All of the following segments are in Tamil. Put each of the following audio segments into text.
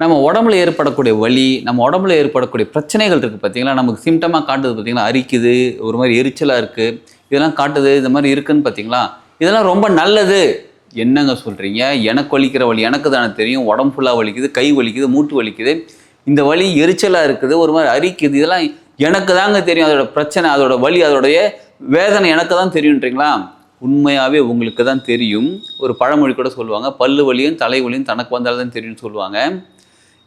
நம்ம உடம்புல ஏற்படக்கூடிய வலி நம்ம உடம்புல ஏற்படக்கூடிய பிரச்சனைகள் இருக்குது பார்த்தீங்களா நமக்கு சிம்டமாக காட்டுது பார்த்தீங்களா அரிக்குது ஒரு மாதிரி எரிச்சலாக இருக்குது இதெல்லாம் காட்டுது இந்த மாதிரி இருக்குன்னு பார்த்தீங்களா இதெல்லாம் ரொம்ப நல்லது. என்னங்க சொல்கிறீங்க எனக்கு வலிக்கிற வலி எனக்கு தானே தெரியும். உடம்பு ஃபுல்லாக வலிக்குது கை வலிக்குது மூட்டு வலிக்குது. இந்த வலி எரிச்சலாக இருக்குது ஒரு மாதிரி அரிக்குது. இதெல்லாம் எனக்கு தாங்க தெரியும். அதோட பிரச்சனை அதோட வலி அதோடைய வேதனை எனக்கு தான் தெரியுன்றீங்களா? உண்மையாகவே உங்களுக்கு தான் தெரியும். ஒரு பழமொழி கூட சொல்லுவாங்க பல்லு வலியும் தலை வலியும் தனக்கு வந்தால்தான் தான் தெரியும்னு சொல்லுவாங்க.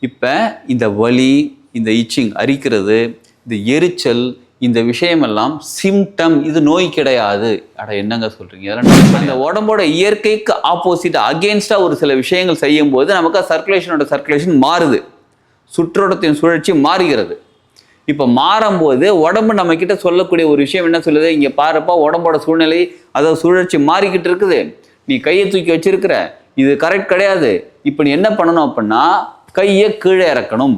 இப்போ இந்த வலி இந்த இச்சிங் அரிக்கிறது இந்த எரிச்சல் இந்த விஷயமெல்லாம் சிம்டம் இது நோய் கிடையாது. அட என்னங்க சொல்றீங்க? இதெல்லாம் நோய் இந்த உடம்போட இயற்கைக்கு ஆப்போசிட் அகேன்ஸ்டாக ஒரு சில விஷயங்கள் செய்யும் போது நமக்கு சர்க்குலேஷனோட சர்க்குலேஷன் மாறுது. சுற்றோட்டத்தின் சுழற்சி மாறுகிறது. இப்போ மாறும்போது உடம்பு நம்ம கிட்ட சொல்லக்கூடிய ஒரு விஷயம் என்ன சொல்லுது? இங்கே பாருப்பா உடம்போட சூழ்நிலை அதாவது சுழற்சி மாறிக்கிட்டு இருக்குது. நீ கையை தூக்கி வச்சிருக்கிற. இது கரெக்ட் கிடையாது. இப்போ நீ என்ன பண்ணணும் அப்படின்னா கையை கீழே இறக்கணும்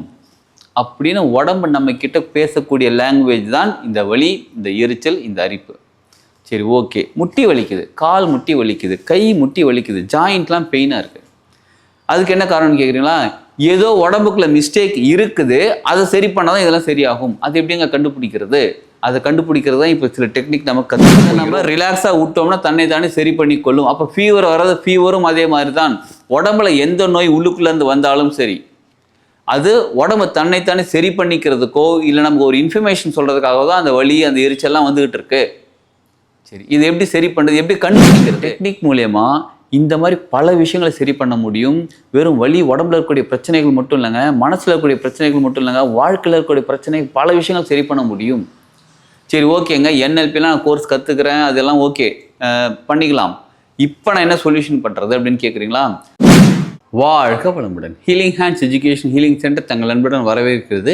அப்படின்னு உடம்பு நம்ம கிட்ட பேசக்கூடிய லாங்குவேஜ் தான் இந்த வலி இந்த எரிச்சல் இந்த அரிப்பு. சரி ஓகே முட்டி வலிக்குது கால் முட்டி வலிக்குது கை முட்டி வலிக்குது ஜாயிண்ட்லாம் பெயினாக இருக்குது அதுக்கு என்ன காரணம் கேட்குறீங்களா ஏதோ உடம்புக்குள்ள மிஸ்டேக் இருக்குது அதை சரி பண்ணால் தான் இதெல்லாம் சரியாகும். அது எப்படிங்க கண்டுபிடிக்கிறது? அதை கண்டுபிடிக்கிறது தான் இப்போ சில டெக்னிக் நம்ம கற்று நம்ம ரிலாக்ஸாக விட்டோம்னா தன்னை தானே சரி பண்ணி கொள்ளும் அப்போ ஃபீவர் வர்றது ஃபீவரும் அதே மாதிரி தான் உடம்புல எந்த நோய் உள்ளுக்குள்ளேருந்து வந்தாலும் சரி அது உடம்பு தன்னைத்தானே சரி பண்ணிக்கிறதுக்கோ இல்லை நமக்கு ஒரு இன்ஃபர்மேஷன் சொல்கிறதுக்காக தான் அந்த வலி அந்த எரிச்சல்லாம் வந்துகிட்டு இருக்கு. சரி இது எப்படி சரி பண்ணுறது எப்படி கண்டுபிடிக்கிறது? டெக்னிக் மூலயமா இந்த மாதிரி பல விஷயங்களை சரி பண்ண முடியும். வெறும் வலி உடம்புல இருக்கக்கூடிய பிரச்சனைகள் மட்டும் இல்லைங்க மனசில் இருக்கக்கூடிய பிரச்சனைகள் மட்டும் இல்லைங்க வாழ்க்கையில் இருக்கக்கூடிய பிரச்சனை பல விஷயங்கள் சரி பண்ண முடியும். சரி ஓகேங்க என்எல்பிலாம் நான் கோர்ஸ் கற்றுக்கிறேன் அதெல்லாம் ஓகே. பண்ணிக்கலாம். இப்போ நான் என்ன சொல்யூஷன் பண்ணுறது அப்படின்னு கேட்குறீங்களா வாழ்க வளமுடன். Healing hands education healing centre தங்கள் அன்புடன் வரவேற்கிறது.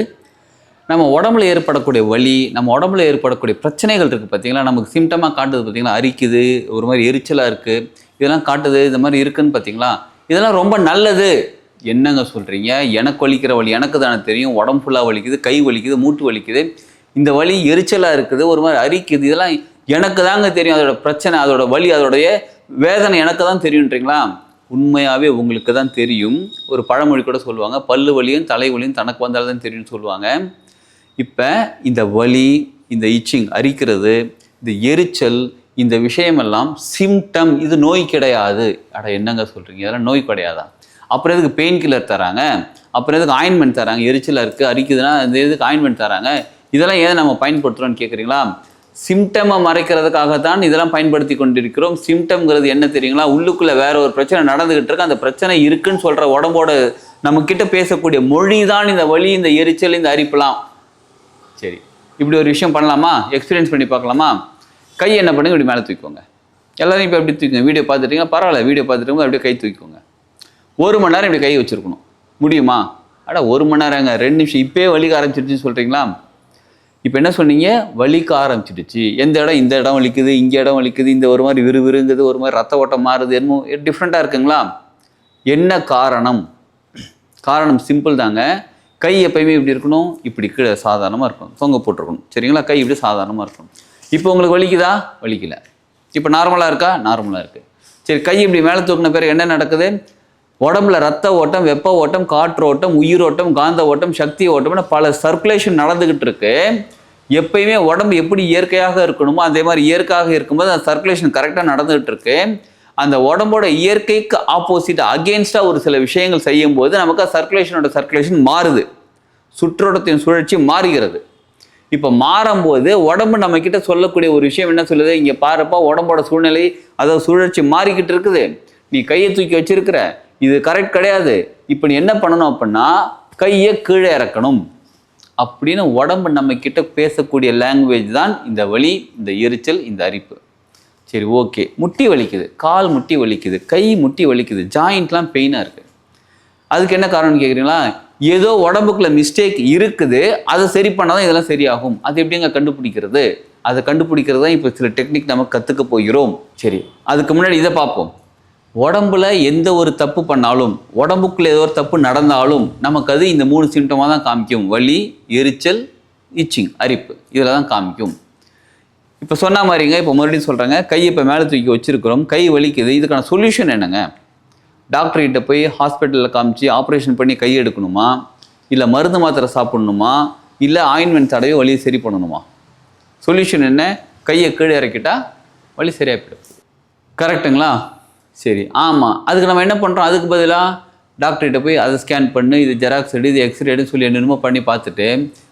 நம்ம உடம்புல ஏற்படக்கூடிய வலி நம்ம உடம்புல ஏற்படக்கூடிய பிரச்சனைகள் இருக்குது பார்த்தீங்களா நமக்கு சிம்டமாக காட்டுது பார்த்தீங்களா அரிக்குது ஒரு மாதிரி எரிச்சலாக இருக்குது இதெல்லாம் காட்டுது இந்த மாதிரி இருக்குன்னு பார்த்தீங்களா இதெல்லாம் ரொம்ப நல்லது. என்னங்க சொல்கிறீங்க எனக்கு வலிக்கிற வலி எனக்கு தானே தெரியும். உடம்பு ஃபுல்லாக வலிக்குது கை வலிக்குது மூட்டு வலிக்குது. இந்த வலி எரிச்சலாக இருக்குது ஒரு மாதிரி அரிக்குது. இதெல்லாம் எனக்கு தாங்க தெரியும். அதோட பிரச்சனை அதோட வலி அதோடைய வேதனை எனக்கு தான் தெரியுன்றீங்களா? உண்மையாகவே உங்களுக்கு தான் தெரியும். ஒரு பழமொழி கூட சொல்லுவாங்க பல்லு வலியும் தலை வலியும் தனக்கு வந்தால் தான் தெரியும்னு சொல்லுவாங்க. இப்போ இந்த வலி இந்த இச்சிங் அரிக்கிறது இந்த எரிச்சல் இந்த விஷயமெல்லாம் சிம்டம் இது நோய் கிடையாது. அட என்னங்க சொல்கிறீங்க இதெல்லாம் நோய் கிடையாதா? அப்புறம் எதுக்கு பெயின் கில்லர் தராங்க? அப்புறம் எதுக்கு ஆயின்மெண்ட் தராங்க? எரிச்சலாக இருக்குது அரிக்குதுன்னா இந்த எதுக்கு ஆயின்மெண்ட் தராங்க? இதெல்லாம் ஏன் நம்ம பயன்படுத்துகிறோம்னு கேட்குறீங்களா சிம்டமை மறைக்கிறதுக்காக தான் இதெல்லாம் பயன்படுத்தி கொண்டிருக்கிறோம். சிம்டம்ங்கிறது என்ன தெரியுங்களா? உள்ளுக்குள்ளே வேற ஒரு பிரச்சனை நடந்துகிட்டு இருக்கு. அந்த பிரச்சனை இருக்குன்னு சொல்கிற உடம்போட நம்ம கிட்ட பேசக்கூடிய மொழி தான் இந்த வலி இந்த எரிச்சல் இந்த அரிப்புலாம். சரி. இப்படி ஒரு விஷயம் பண்ணலாமா? எக்ஸ்பீரியன்ஸ் பண்ணி பார்க்கலாமா? கை என்ன பண்ணுங்க? இப்படி மேலே தூக்கிக்கோங்க. எல்லாரும் இப்போ எப்படி தூக்குங்க வீடியோ பார்த்துட்டீங்கன்னா பரவாயில்ல. வீடியோ பார்த்துட்டு அப்படியே கை தூக்கிக்கோங்க. ஒரு மணி நேரம் இப்படி கை வச்சுருக்கணும். முடியுமா? அட ஒரு மணி நேரங்க. ரெண்டு நிமிஷம். இப்போயே வலிக்க ஆரம்பிச்சிருச்சுன்னு சொல்கிறீங்களா இப்போ என்ன சொன்னீங்க? வலிக்க ஆரம்பிச்சிடுச்சு. எந்த இடம்? இந்த இடம் வலிக்குது இங்கே இடம் வலிக்குது இந்த ஒரு மாதிரி விறுவிறுங்குது ஒரு மாதிரி ரத்த ஓட்டம் மாறுது என்னமோ டிஃப்ரெண்ட்டாக இருக்குங்களா? என்ன காரணம்? காரணம் சிம்பிள் தாங்க. கை எப்பயுமே இப்படி இருக்கணும். இப்படி கீழே சாதாரணமாக இருக்கணும். தொங்க போட்டிருக்கணும். சரிங்களா? கை இப்படி சாதாரணமாக இருக்கணும். இப்போ உங்களுக்கு வலிக்குதா? வலிக்கல. இப்போ நார்மலாக இருக்கா? நார்மலாக இருக்குது சரி கை இப்படி மேலே தூக்கின பிறகு என்ன நடக்குது? உடம்புல ரத்த ஓட்டம் வெப்ப ஓட்டம் காற்று ஓட்டம் உயிரோட்டம் காந்த ஓட்டம் சக்தி ஓட்டம்னு பல சர்க்குலேஷன் நடந்துக்கிட்டு இருக்கு. எப்பயுமே உடம்பு எப்படி இயற்கையாக இருக்கணுமோ அதே மாதிரி இயற்கையாக இருக்கும்போது அந்த சர்க்குலேஷன் கரெக்டாக நடந்துகிட்டு இருக்கு. அந்த உடம்போட இயற்கைக்கு ஆப்போசிட் அகேன்ஸ்டாக ஒரு சில விஷயங்கள் செய்யும் போது நமக்கு சர்க்குலேஷனோட சர்க்குலேஷன் மாறுது. சுற்றோட்டத்தின் சுழற்சி மாறுகிறது. இப்போ மாறும்போது உடம்பு நம்ம கிட்ட சொல்லக்கூடிய ஒரு விஷயம் என்ன சொல்லுது? இங்கே பாருப்பா உடம்போட சூழ்நிலை அதாவது சுழற்சி மாறிக்கிட்டு இருக்குது. நீ கையை தூக்கி வச்சிருக்கிற இது கரெக்ட் கிடையாது. இப்போ நீ என்ன பண்ணணும் அப்படின்னா கையை கீழே இறக்கணும். அப்படின்னு உடம்பு நம்ம கிட்ட பேசக்கூடிய லாங்குவேஜ் தான் இந்த வலி இந்த எரிச்சல் இந்த அரிப்பு. சரி ஓகே முட்டி வலிக்குது. கால் முட்டி வலிக்குது. கை முட்டி வலிக்குது. ஜாயிண்ட்லாம் பெயினாக இருக்குது அதுக்கு என்ன காரணம்னு கேட்குறீங்களா ஏதோ உடம்புக்குள்ள மிஸ்டேக் இருக்குது. அதை சரி பண்ணால் தான் இதெல்லாம் சரியாகும். அது எப்படிங்க கண்டுபிடிக்கிறது? அதை கண்டுபிடிக்கிறது தான் இப்போ சில டெக்னிக் நம்ம கற்றுக்க போகிறோம். சரி அதுக்கு முன்னாடி இதை பார்ப்போம். உடம்புல எந்த ஒரு தப்பு பண்ணாலும் உடம்புக்குள்ள ஏதோ ஒரு தப்பு நடந்தாலும் நமக்கு அது இந்த மூணு சிம்டமாக தான் காமிக்கும். வலி எரிச்சல் இச்சிங் அரிப்பு. இதில் தான் காமிக்கும். இப்போ சொன்ன மாதிரிங்க இப்போ மறுபடியும் சொல்கிறேங்க கை இப்போ மேலே தூக்கி வச்சிருக்கிறோம். கை வலிக்குது. இதுக்கான சொல்யூஷன் என்னங்க? டாக்டர் கிட்ட போய் ஹாஸ்பிட்டலில் காமிச்சு ஆப்ரேஷன் பண்ணி கை எடுக்கணுமா? இல்லை மருந்து மாத்திரை சாப்பிடணுமா? இல்லை ஆயின்மெண்ட் தடவை வலியை சரி பண்ணணுமா? சொல்யூஷன் என்ன? கையை கீழே இறக்கிட்டா வலி சரியாக போயிடும். கரெக்ட்டுங்களா சரி ஆமாம் அதுக்கு நம்ம என்ன பண்ணுறோம் அதுக்கு பதிலாக டாக்டர்கிட்ட போய் அதை ஸ்கேன் பண்ணு இது ஜெராக்ஸ் எடு இது எக்ஸ்ரே எடுன்னு சொல்லி என்னென்னமோ பண்ணி பார்த்துட்டு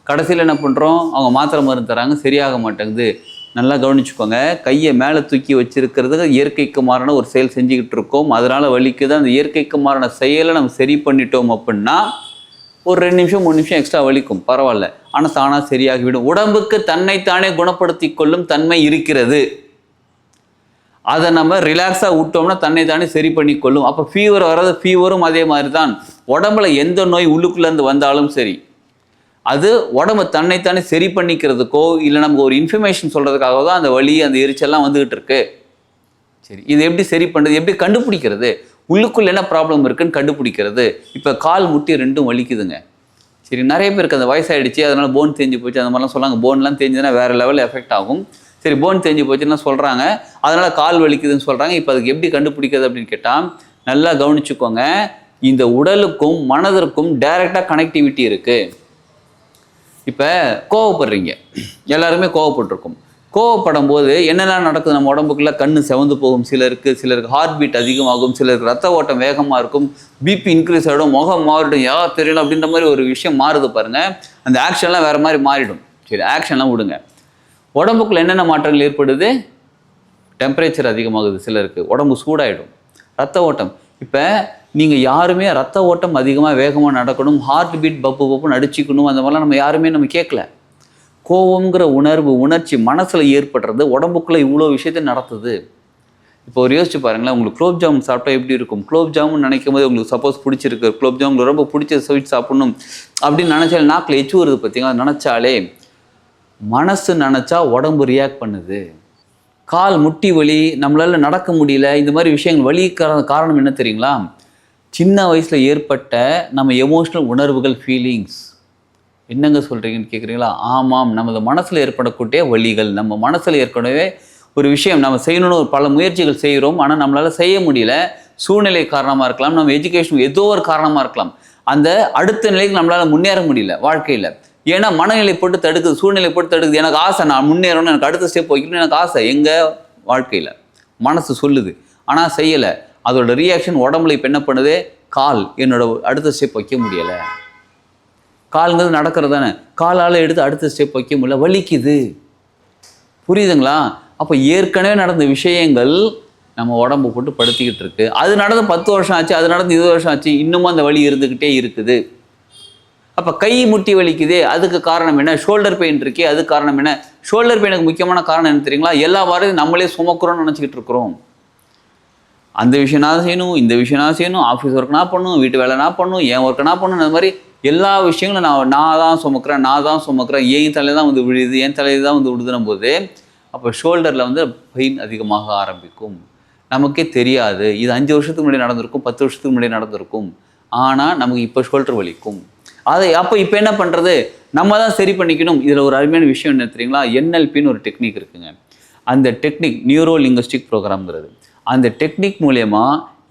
கடைசியில் என்ன பண்ணுறோம் அவங்க மாத்திரை மருந்து தராங்க சரியாக மாட்டேங்குது. நல்லா கவனிச்சுக்கோங்க. கையை மேலே தூக்கி வச்சுருக்கிறதுக்கு இயற்கைக்கு மாறான ஒரு செயல் செஞ்சுக்கிட்டு இருக்கோம். அதனால் வலிக்குது. அந்த இயற்கைக்கு மாறான செயலை நம்ம சரி பண்ணிட்டோம் அப்படின்னா ஒரு ரெண்டு நிமிஷம் மூணு நிமிஷம் எக்ஸ்ட்ரா வலிக்கும். பரவாயில்ல. ஆனால் தானாக சரியாகிவிடும். உடம்புக்கு தன்னைத்தானே குணப்படுத்தி கொள்ளும் தன்மை இருக்கிறது. அதை நம்ம ரிலாக்ஸாக விட்டோம்னா தன்னை தானே சரி பண்ணி கொள்ளும். அப்போ ஃபீவர் வர்றது ஃபீவரும் அதே மாதிரி தான் உடம்புல எந்த நோய் உள்ளுக்குள்ளேருந்து வந்தாலும் சரி அது உடம்பு தன்னைத்தானே சரி பண்ணிக்கிறதுக்கோ இல்லை நமக்கு ஒரு இன்ஃபர்மேஷன் சொல்கிறதுக்காக தான் அந்த வலி அந்த எரிச்சல்லாம் வந்துகிட்டு இருக்கு. சரி இது எப்படி சரி பண்ணுறது எப்படி கண்டுபிடிக்கிறது? உள்ளுக்குள்ளே என்ன ப்ராப்ளம் இருக்குன்னு கண்டுபிடிக்கிறது? இப்போ கால் முட்டி ரெண்டும் வலிக்குதுங்க. சரி நிறைய பேருக்கு அந்த வயசாயிடுச்சு அதனால் போன் தேஞ்சு போச்சு அந்த மாதிரிலாம் சொல்லாங்க போன்லாம் தேஞ்சுன்னா வேறு லெவலில் எஃபெக்ட் ஆகும். சரி போன் தேஞ்சு போச்சுன்னா சொல்கிறாங்க அதனால் கால் வலிக்குதுன்னு சொல்கிறாங்க இப்போ அதுக்கு எப்படி கண்டுபிடிக்கிறது அப்படின்னு கேட்டால் நல்லா கவனிச்சுக்கோங்க. இந்த உடலுக்கும் மனதிற்கும் டைரெக்டாக கனெக்டிவிட்டி இருக்குது இப்போ கோவப்படுறீங்க. எல்லாருமே கோவப்பட்டிருக்கும். கோவப்படும் போது என்னெல்லாம் நடக்குது? நம்ம உடம்புக்குள்ளே கண்ணு செவந்து போகும். சிலருக்கு சிலருக்கு ஹார்ட் பீட் அதிகமாகும். சிலருக்கு ரத்த ஓட்டம் வேகமாக இருக்கும். பிபி இன்க்ரீஸ் ஆகிடும் முகம் மாறிடும். யா தெரியல அப்படின்ற மாதிரி ஒரு விஷயம் மாறுது பாருங்கள் அந்த ஆக்ஷன்லாம் வேறு மாதிரி மாறிடும். சரி ஆக்ஷன்லாம் விடுங்க. உடம்புக்குள்ள என்னென்ன மாற்றங்கள் ஏற்படுது? டெம்பரேச்சர் அதிகமாகுது சிலருக்கு. உடம்பு சூடாயிடும். ரத்த ஓட்டம். இப்போ நீங்கள் யாருமே ரத்த ஓட்டம் அதிகமாக வேகமாக நடக்கணும் ஹார்ட் பீட் பப்பு பப்புன்னு அடிச்சிக்கணும் அந்த மாதிரிலாம் நம்ம யாருமே நம்ம கேட்கல. கோவங்கிற உணர்வு உணர்ச்சி மனசில் ஏற்படுறது உடம்புக்குள்ளே இவ்வளோ விஷயத்தை நடத்துது. இப்போ ஒரு யோசிச்சு பாருங்களேன் உங்களுக்கு குலோப் ஜாமுன் சாப்பிட்டா எப்படி இருக்கும்? குலோப் ஜாமுன் நினைக்கும் போது உங்களுக்கு சப்போஸ் பிடிச்சிருக்கு. குலோப் ஜாமுன் ரொம்ப பிடிச்ச ஸ்வீட் சாப்பிடணும் அப்படின்னு நினச்சாலே நாக்கில் எச்சு வருது பார்த்தீங்களா நினச்சாலே மனசு நினச்சா உடம்பு ரியாக்ட் பண்ணுது. கால் முட்டி வலி நம்மளால் நடக்க முடியல இந்த மாதிரி விஷயங்கள் வலி காரணம் என்ன தெரியுங்களா? சின்ன வயசில் ஏற்பட்ட நம்ம எமோஷ்னல் உணர்வுகள் ஃபீலிங்ஸ் என்னங்க சொல்கிறீங்கன்னு கேட்குறீங்களா ஆமாம் நமது மனசில் ஏற்படக்கூடிய வலிகள் நம்ம மனசில் ஏற்கனவே ஒரு விஷயம் நம்ம செய்யணும்னு ஒரு பல முயற்சிகள் செய்கிறோம் ஆனால் நம்மளால் செய்ய முடியல. சூழ்நிலை காரணமாக இருக்கலாம் நம்ம எஜுகேஷன் ஏதோ ஒரு காரணமாக இருக்கலாம். அந்த அடுத்த நிலைக்கு நம்மளால் முன்னேற முடியல வாழ்க்கையில். ஏன்னா மனநிலை போட்டு தடுக்குது சூழ்நிலை போட்டு தடுக்குது. எனக்கு ஆசை நான் முன்னேறணும் எனக்கு அடுத்த ஸ்டெப் வைக்கணும்னு எனக்கு ஆசை. எங்கள் வாழ்க்கையில்? மனசு சொல்லுது. ஆனால் செய்யலை. அதோட ரியாக்ஷன் உடம்புல இப்போ என்ன பண்ணுது? கால். என்னோட அடுத்த ஸ்டெப் வைக்க முடியலை. கால்ங்கிறது நடக்கிறது தானே. காலால் எடுத்து அடுத்த ஸ்டெப் வைக்க முடியல. வலிக்குது. புரியுதுங்களா? அப்போ ஏற்கனவே நடந்த விஷயங்கள் நம்ம உடம்பு போட்டு படுத்திக்கிட்டு இருக்கு. அது நடந்து பத்து வருஷம் ஆச்சு அது நடந்து இருபது வருஷம் ஆச்சு. இன்னமும் அந்த வலி இருந்துக்கிட்டே இருக்குது. அப்போ கை முட்டி வலிக்குதே. அதுக்கு காரணம் என்ன? ஷோல்டர் பெயின் இருக்கே அது காரணம் என்ன? ஷோல்டர் பெயினுக்கு முக்கியமான காரணம் என்ன தெரியுங்களா? எல்லா வாரம் நம்மளே சுமக்கிறோம்னு நினச்சிக்கிட்டு இருக்கிறோம். அந்த விஷயம் நான் செய்யணும் இந்த விஷயம் நான் செய்யணும் ஆஃபீஸ் ஒர்க் நான் பண்ணணும் வீட்டு வேலை நான் பண்ணணும் என் ஒர்க் நான் பண்ணணும் அந்த மாதிரி எல்லா விஷயங்களும் நான் நான் தான் சுமக்கிறேன் நான் தான் சுமக்கிறேன். என் தலையில் தான் வந்து விழுது என் தலையில் தான் வந்து விழுதுனும் போது அப்போ ஷோல்டரில் வந்து பெயின் அதிகமாக ஆரம்பிக்கும். நமக்கே தெரியாது. இது அஞ்சு வருஷத்துக்கு முன்னாடி நடந்திருக்கும் பத்து வருஷத்துக்கு முன்னாடி நடந்திருக்கும். ஆனால் நமக்கு இப்போ ஷோல்டர் வலிக்கும். அதை அப்போ இப்போ என்ன பண்ணுறது நம்ம தான் சரி பண்ணிக்கணும். இதில் ஒரு அருமையான விஷயம் என்ன தெரியுங்களா? என்எல்பின்னு ஒரு டெக்னிக் இருக்குங்க. அந்த டெக்னிக் நியூரோ லிங்குஸ்டிக் ப்ரோக்ராம்ங்கிறது அந்த டெக்னிக் மூலயமா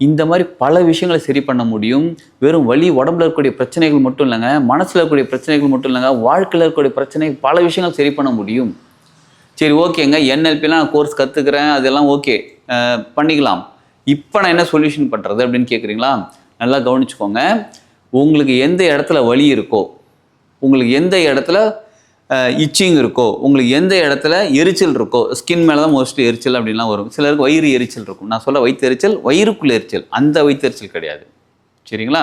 இந்த மாதிரி பல விஷயங்களை சரி பண்ண முடியும். வெறும் வழி உடம்புல இருக்கக்கூடிய பிரச்சனைகள் மட்டும் இல்லைங்க. மனசில் இருக்கக்கூடிய பிரச்சனைகள் மட்டும் இல்லைங்க. வாழ்க்கையில் இருக்கக்கூடிய பிரச்சனை பல விஷயங்கள் சரி பண்ண முடியும். சரி ஓகேங்க. என்எல்பிலாம் நான் கோர்ஸ் கற்றுக்கிறேன் அதெல்லாம் ஓகே. பண்ணிக்கலாம். இப்போ நான் என்ன சொல்யூஷன் பண்ணுறது அப்படின்னு கேட்குறீங்களா நல்லா கவனிச்சுக்கோங்க. உங்களுக்கு எந்த இடத்துல வலி இருக்கோ உங்களுக்கு எந்த இடத்துல இச்சிங் இருக்கோ உங்களுக்கு எந்த இடத்துல எரிச்சல் இருக்கோ ஸ்கின் மேலே தான் மோஸ்ட்லி எரிச்சல் அப்படின்லாம் வரும். சிலருக்கு வயிறு எரிச்சல் இருக்கும். நான் சொல்ல வயிற்று எரிச்சல் வயிறுக்குள்ள எரிச்சல். அந்த வயிற்று எரிச்சல் கிடையாது. சரிங்களா?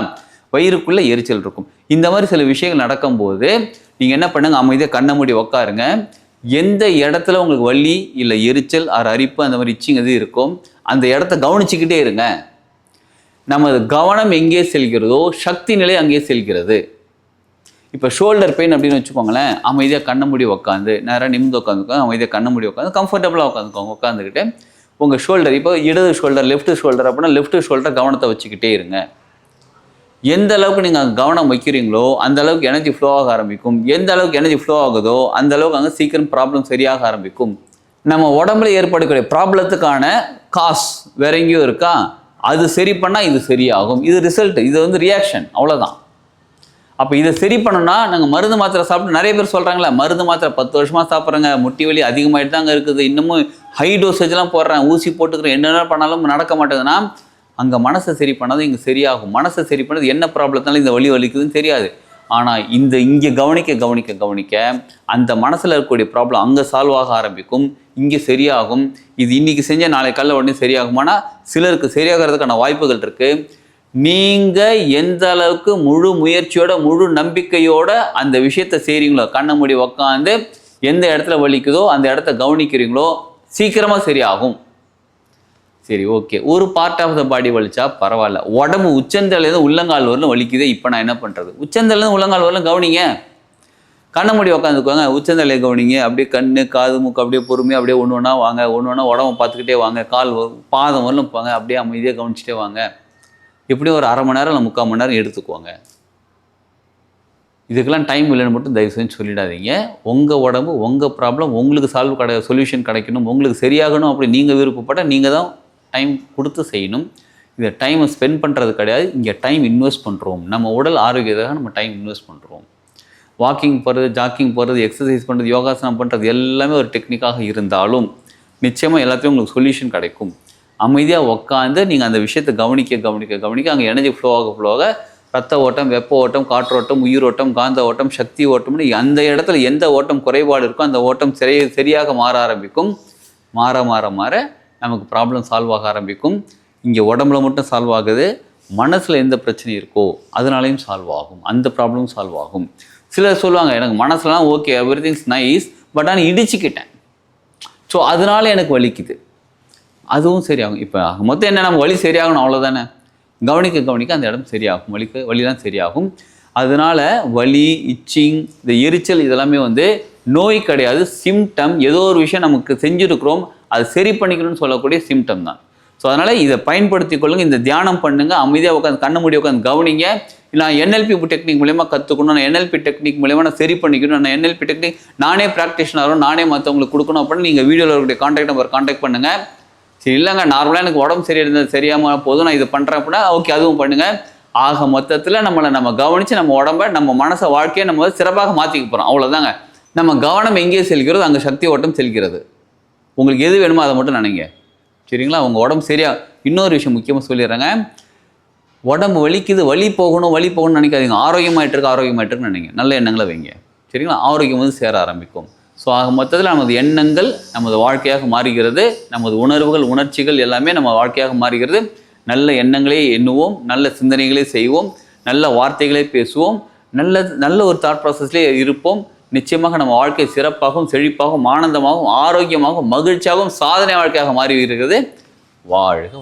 வயிறுக்குள்ளே எரிச்சல் இருக்கும். இந்த மாதிரி சில விஷயங்கள் நடக்கும்போது நீங்கள் என்ன பண்ணுங்க? அமைதியாக கண்ணை மூடி உக்காருங்க. எந்த இடத்துல உங்களுக்கு வலி இல்லை எரிச்சல் ஆர் அரிப்பு அந்த மாதிரி இச்சிங் எது இருக்கும் அந்த இடத்த கவனிச்சுக்கிட்டே இருங்க. நமது கவனம் எங்கே செல்கிறதோ சக்தி நிலை அங்கே செல்கிறது. இப்போ ஷோல்டர் பெயின் அப்படின்னு வச்சுக்கோங்களேன் அமைதியாக கண்ண முடி உட்காந்து நேராக நிமிந்து உட்காந்துக்கோங்க அமைதியாக கண்ண முடி உட்காந்து கம்ஃபர்டபுளாக உட்காந்துக்கோங்க உட்காந்துக்கிட்டு உங்கள் ஷோல்டர் இப்போ இடது ஷோல்டர் லெஃப்ட் ஷோல்டர் அப்படின்னா லெஃப்ட் ஷோல்டர் கவனத்தை வச்சுக்கிட்டே இருங்க. எந்த அளவுக்கு நீங்கள் அங்கே கவனம் வைக்கிறீங்களோ அந்த அளவுக்கு எனர்ஜி ஃப்ளோ ஆக ஆரம்பிக்கும். எந்த அளவுக்கு எனர்ஜி ஃப்ளோ ஆகுதோ அந்த அளவுக்கு அங்கே சீக்கிரம் ப்ராப்ளம் சரியாக ஆரம்பிக்கும். நம்ம உடம்புல ஏற்படக்கூடிய ப்ராப்ளத்துக்கான காஸ் வேற எங்கேயும் இருக்கா? அது சரி பண்ணால் இது சரியாகும். இது ரிசல்ட் இது வந்து ரியாக்ஷன் அவ்வளோதான் அப்போ இதை சரி பண்ணணும்னா நாங்கள் மருந்து மாத்திரை சாப்பிட்டு நிறைய பேர் சொல்கிறாங்களே மருந்து மாத்திரை பத்து வருஷமாக சாப்பிட்றாங்க முட்டி வலி அதிகமாகிட்டு தாங்க இருக்குது. இன்னமும் ஹை டோசேஜ்லாம் போடுறேன் ஊசி போட்டுக்கிறேன் என்னென்ன பண்ணாலும் நடக்க மாட்டேங்குதுன்னா அங்கே மனசை சரி பண்ணது இங்கே சரியாகும். மனசை சரி பண்ணது என்ன ப்ராப்ளத்தினாலும் இந்த வலி வலிக்குதுன்னு தெரியாது. ஆனால் இந்த இங்கே கவனிக்க கவனிக்க கவனிக்க அந்த மனசில் இருக்கக்கூடிய ப்ராப்ளம் அங்கே சால்வ் ஆக ஆரம்பிக்கும். இங்கே சரியாகும். இது இன்னைக்கு செஞ்ச நாளை காலைல உடனே சரியாகுமானா சிலருக்கு சரியாகிறதுக்கான வாய்ப்புகள் இருக்குது நீங்கள் எந்த அளவுக்கு முழு முயற்சியோட முழு நம்பிக்கையோட அந்த விஷயத்தை செய்கிறீங்களோ கண்ணை மூடி உக்காந்து எந்த இடத்துல வலிக்குதோ அந்த இடத்த கவனிக்கிறீங்களோ சீக்கிரமாக சரியாகும். சரி ஓகே ஒரு பார்ட் ஆஃப் த பாடி வலிச்சா பரவாயில்ல. உடம்பு உச்சந்தலேருந்து உள்ளங்கால் வரலும் வலிக்குதே. இப்போ நான் என்ன பண்ணுறது உச்சந்தலேருந்து உள்ளங்கால் வரலும் கவனிங்க. கண்ணை மூடி உட்காந்துக்குவாங்க உச்சந்தலையை கவனிங்க. அப்படியே கண்ணு காது மூக்கு அப்படியே பொறுமையாக அப்படியே ஒன்று ஒன்றா வாங்க. ஒன்று ஒன்றா உடம்ப பார்த்துக்கிட்டே வாங்க. கால் வ- பாதம் வரலும் போங்க. அப்படியே அமைதியாக கவனிச்சிட்டே வாங்க. எப்படியும் ஒரு அரை மணி நேரம் இல்லை முக்கால் மணி நேரம் எடுத்துக்குவாங்க இதுக்கெல்லாம் டைம் இல்லைன்னு மட்டும் தயவு செஞ்சு சொல்லிடாதீங்க. உங்கள் உடம்பு உங்கள் ப்ராப்ளம் உங்களுக்கு சால்வ் கிடை சொல்யூஷன் கிடைக்கணும். உங்களுக்கு சரியாகணும் அப்படி நீங்கள் விருப்பப்பட்டால் நீங்கள் தான் டைம் கொடுத்து செய்யணும். இதை டைமை ஸ்பெண்ட் பண்ணுறது கிடையாது. இங்கே டைம் இன்வெஸ்ட் பண்ணுறோம் நம்ம உடல் ஆரோக்கியத்துக்காக நம்ம டைம் இன்வெஸ்ட் பண்ணுறோம் வாக்கிங் போகிறது ஜாக்கிங் போகிறது எக்ஸசைஸ் பண்ணுறது யோகாசனம் பண்ணுறது எல்லாமே ஒரு டெக்னிக்காக இருந்தாலும் நிச்சயமாக எல்லாத்தையும் உங்களுக்கு சொல்யூஷன் கிடைக்கும். அமைதியாக உட்காந்து நீங்கள் அந்த விஷயத்தை கவனிக்க கவனிக்க கவனிக்க அங்கே எனர்ஜி ஃப்ளோ ஆக ஃப்ளோ ஆக ரத்த ஓட்டம் வெப்ப ஓட்டம் காற்றோட்டம் உயிரோட்டம் காந்த ஓட்டம் சக்தி ஓட்டம்னு அந்த இடத்துல எந்த ஓட்டம் குறைபாடு இருக்கோ அந்த ஓட்டம் சரி சரியாக மாற ஆரம்பிக்கும். மாற மாற மாற நமக்கு ப்ராப்ளம் சால்வ் ஆக ஆரம்பிக்கும். இங்கே உடம்புல மட்டும் சால்வ் ஆகுது. மனசில் எந்த பிரச்சனை இருக்கோ அதனாலையும் சால்வ் ஆகும். அந்த ப்ராப்ளமும் சால்வ் ஆகும். சிலர் சொல்லுவாங்க எனக்கு மனசுலாம் okay every things nice but ஆனால் இடிச்சுக்கிட்டேன். ஸோ அதனால எனக்கு வலிக்குது. அதுவும் சரியாகும். இப்போ மொத்தம் என்ன நம்ம வலி சரியாகணும் அவ்வளோதானே கவனிக்க கவனிக்க அந்த இடம் சரியாகும். வலிக்க வலிலாம் சரியாகும். அதனால வலி இச்சிங் இந்த எரிச்சல் இதெல்லாமே வந்து நோய் கிடையாது. சிம்டம் ஏதோ ஒரு விஷயம் நமக்கு செஞ்சுருக்கிறோம். அது சரி பண்ணிக்கணும்னு சொல்லக்கூடிய சிம்டம் தான். ஸோ அதனால் இதை பயன்படுத்தி கொள்ளுங்க இந்த தியானம் பண்ணுங்க அமைதியாக உட்காந்து கண்ணு மூடி உட்காந்து கவனிங்க. நான் என்எல்பி டெக்னிக் மூலயமா கற்றுக்கணும் நான் என்எல்பி டெக்னிக் மூலயமா நான் சரி பண்ணிக்கணும் நான் என்எல்பி டெக்னிக் நானே ப்ராக்டிஷனரும் நானே மற்றவங்களுக்கு கொடுக்கணும் அப்படின்னு நீங்கள் வீடியோவில் இருக்கக்கூடிய கான்டாக்ட் நம்பர் கான்டாக்ட் பண்ணுங்கள் சரி இல்லைங்க நார்மலாக எனக்கு உடம்பு சரியிருந்தது சரியாமல் போதும் நான் இது பண்ணுறேன் அப்படின்னா ஓகே அதுவும் பண்ணுங்கள் ஆக மொத்தத்தில் நம்மளை நம்ம கவனித்து நம்ம உடம்ப நம்ம மனசை வாழ்க்கையை நம்ம சிறப்பாக மாற்றிக்க போகிறோம் அவ்வளோதாங்க நம்ம கவனம் எங்கே செல்கிறதோ அங்கே சக்தி ஓட்டம் செல்கிறது. உங்களுக்கு எது வேணுமோ அதை மட்டும் நினைங்க. சரிங்களா? உங்கள் உடம்பு சரியாக இன்னொரு விஷயம் முக்கியமாக சொல்லிடுறேங்க. உடம்பு வலிக்குது வலி போகணும் வலி போகணும்னு நினைக்காதீங்க. ஆரோக்கியமாகிட்டு இருக்கு ஆரோக்கியமாயிட்டு இருக்குன்னு நினைங்க. நல்ல எண்ணங்களை வைங்க. சரிங்களா? ஆரோக்கியம் வந்து சேர ஆரம்பிக்கும். ஸோ ஆக மொத்தத்தில் நமது எண்ணங்கள் நமது வாழ்க்கையாக மாறுகிறது. நமது உணர்வுகள் உணர்ச்சிகள் எல்லாமே நம்ம வாழ்க்கையாக மாறுகிறது. நல்ல எண்ணங்களே எண்ணுவோம் நல்ல சிந்தனைகளே செய்வோம் நல்ல வார்த்தைகளே பேசுவோம் நல்ல நல்ல ஒரு தாட் ப்ராசஸ்லேயே இருப்போம். நிச்சயமாக நம்ம வாழ்க்கை சிறப்பாகவும் செழிப்பாகவும் ஆனந்தமாகவும் ஆரோக்கியமாகவும் மகிழ்ச்சியாகவும் சாதனை வாழ்க்கையாக மாறி இருக்கிறது வாழ்க